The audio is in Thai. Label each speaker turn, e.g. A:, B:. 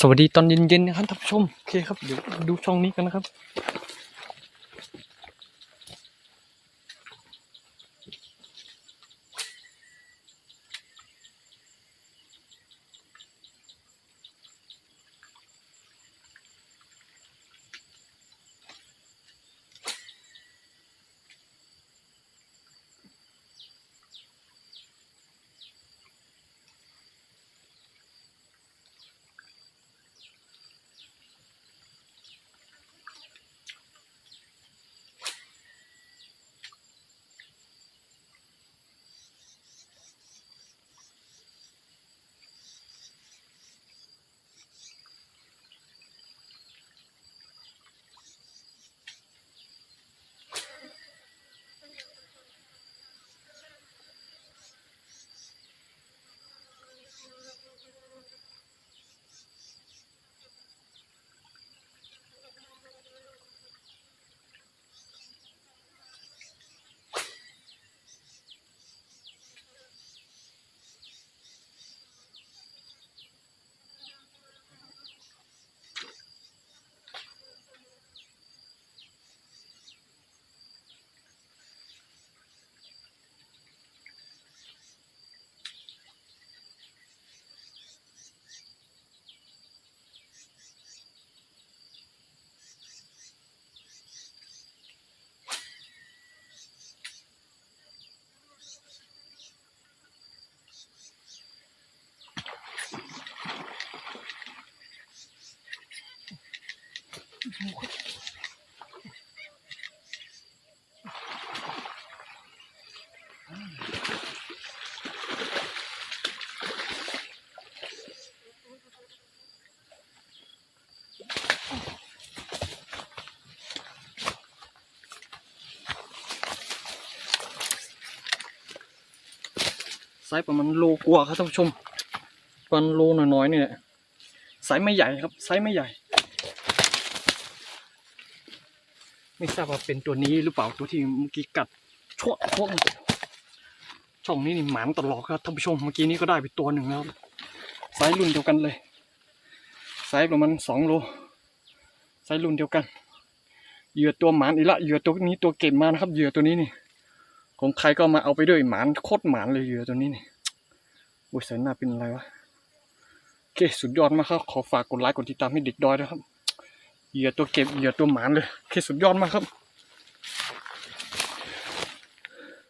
A: สวัสดีตอนเย็นๆนะครับท่านผู้ชมโอเคครับเดี๋ยวดูช่องนี้กันนะครับ ไซส์ประมาณโลกว่าครับท่านผู้ชมประมาณโลน้อยๆนี่ยไซส์ไม่ใหญ่ครับไซส์ไม่ใหญ่ ไม่ทราบว่าเป็นตัวนี้หรือเปล่าตัวที่เมื่อกี้กัดช่วงช่วงช่องนี้นี่หมานตลอดครับท่านผู้ชมเมื่อกี้นี้ก็ได้ไปตัวหนึ่งแล้วไซส์รุ่นเดียวกันเลยไซส์ประมาณสองโลไซส์รุ่นเดียวกันเหยื่อตัวหมานอีละเหยื่อตัวนี้ตัวเก็บมานะครับเหยื่อตัวนี้นี่ของใครก็มาเอาไปด้วยหมานโคตรหมานเลยเหยื่อตัวนี้นี่โอ้ยสายหน้าเป็นอะไรวะโอเคสุดยอดมากครับขอฝากกดไลค์กดติดตามให้เด็กดอยนะครับ เหยื่อตัวเก็บเหยื่อตัวหมานเลยโอเคสุดยอดมากครับ